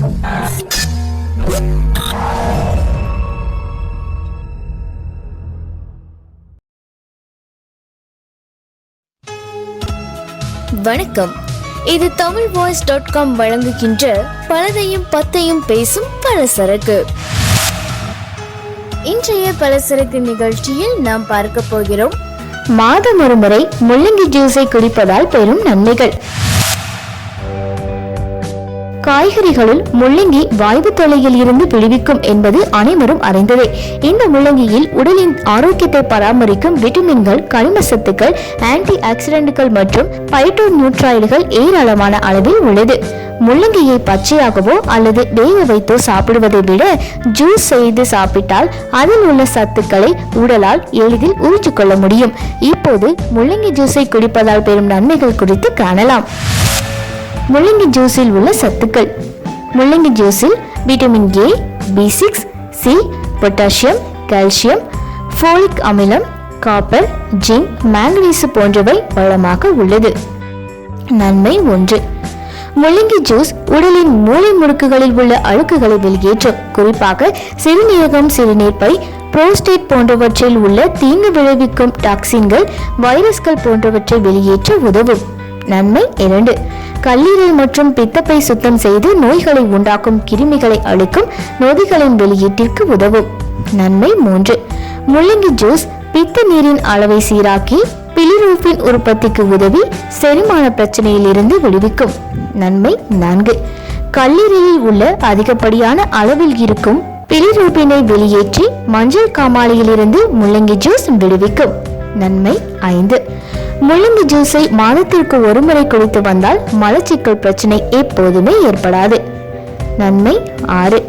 வணக்கம். இது Tamil voice dot com வழங்குகின்ற பலதையும் பத்தையும் பேசும் பலசரக்கு. இன்றைய பலசரக்கு நிகழ்ச்சியில் நாம் பார்க்க போகிறோம். மாதம் ஒரு முறை முள்ளங்கி ஜூஸை குடிப்பதால் பெறும் நன்மைகள். காய்கறிகளுள் முள்ளங்கி வாய்வு தொலையில் இருந்து விடுவிக்கும் என்பது அனைவரும் அறிந்ததே. இந்த முள்ளங்கியில் உடலின் ஆரோக்கியத்தை பராமரிக்கும் விட்டமின்கள் கனிம சத்துக்கள் ஆன்டி ஆக்சிடென்ட்கள் மற்றும் பைட்டோ நியூட்ராய்டுகள் ஏராளமான அளவில் உள்ளது. முள்ளங்கியை பச்சையாகவோ அல்லது வேக வைத்தோ சாப்பிடுவதை விட ஜூஸ் செய்து சாப்பிட்டால் அதில் உள்ள சத்துக்களை உடலால் எளிதில் உறிஞ்சிக்கொள்ள முடியும். இப்போது முள்ளங்கி ஜூஸை குடிப்பதால் பெறும் நன்மைகள் குறித்து காணலாம். முள்ளங்கி ஜூஸில் உள்ள சத்துக்கள். முள்ளங்கி ஜூஸில் vitamin A B six C potassium calcium folic அமிலம் காப்பர் ஜிங்க் மேங்கனீசு போன்றவை வளமாக உள்ளது. நன்மை ஒன்று. முள்ளங்கி ஜூஸ் உடலின் மூளை முடுக்குகளில் உள்ள அழுக்குகளை வெளியேற்றும் குறிப்பாக சிறுநீரகம் சிறுநீர்ப்பை புரோஸ்டேட் போன்றவற்றில் உள்ள தீங்கு விளைவிக்கும் டாக்சின்கள் வைரஸ்கள் போன்றவற்றை வெளியேற்ற உதவும். நன்மை இரண்டு. கல்லீரல் மற்றும் பித்தப்பை சுத்தம் செய்து நோய்களை உண்டாக்கும் கிருமிகளை அழிக்கும் நொதிகளின் வெளியீட்டிற்கு உதவும். நன்மை மூன்று. முள்ளங்கி ஜூஸ் பித்த நீரின் அளவை சீராக்கி பிலிரூபின் உற்பத்திக்கு உதவி செரிமான பிரச்சனையிலிருந்து விடுவிக்கும். நன்மை நான்கு. கல்லீரலில் உள்ள அதிகப்படியான அளவில் இருக்கும் பிலிரூபினை வெளியேற்றி மஞ்சள் காமாலையிலிருந்து முள்ளங்கி ஜூஸ் விடுவிக்கும். நன்மை ஐந்து. முள்ளங்கி ஜூஸை மாதத்திற்கு ஒருமுறை குடித்து வந்தால் மலச்சிக்கல் பிரச்சனை எப்போதுமே ஏற்படாது. நன்மை ஆறு.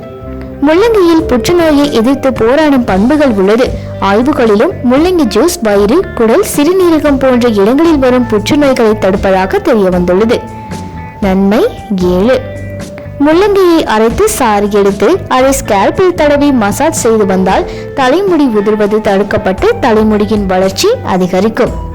முள்ளங்கியில் புற்றுநோயை எதிர்த்து போராடும் பண்புகள் உள்ளது. ஆய்வுகளிலும் முள்ளங்கி ஜூஸ் வயிறு குடல் சிறுநீரகம் போன்ற இடங்களில் வரும் புற்றுநோய்களை தடுப்பதாக தெரிய வந்துள்ளது. நன்மை ஏழு. முள்ளங்கியை அரைத்து சாறு எடுத்து அதை ஸ்கேல்பில் தடவி மசாஜ் செய்து வந்தால் தலைமுடி உதிர்வது தடுக்கப்பட்டு தலைமுடியின் வளர்ச்சி அதிகரிக்கும்.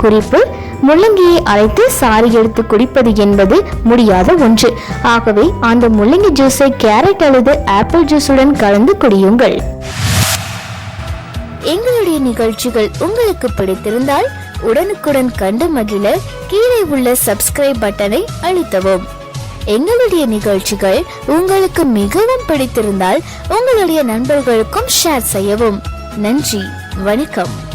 குறிப்பு முள்ளங்கியை அரைத்து சாறு எடுத்து குடிப்பது என்பது முடியாத ஒன்று. ஆகவே அந்த முள்ளங்கி ஜூஸை கேரட் அல்லது ஆப்பிள் ஜூஸுடன் கலந்து குடியுங்கள். எங்களுடைய நிகழ்ச்சிகள் உங்களுக்கு பிடித்திருந்தால் உடனுக்குடன் கண்டு மகிழ கீழே உள்ள சப்ஸ்கிரைப் பட்டனை அழுத்தவும். எங்களுடைய நிகழ்ச்சிகள் உங்களுக்கு மிகவும் பிடித்திருந்தால் உங்களுடைய நண்பர்களுக்கும் ஷேர் செய்யவும். நன்றி வணக்கம்.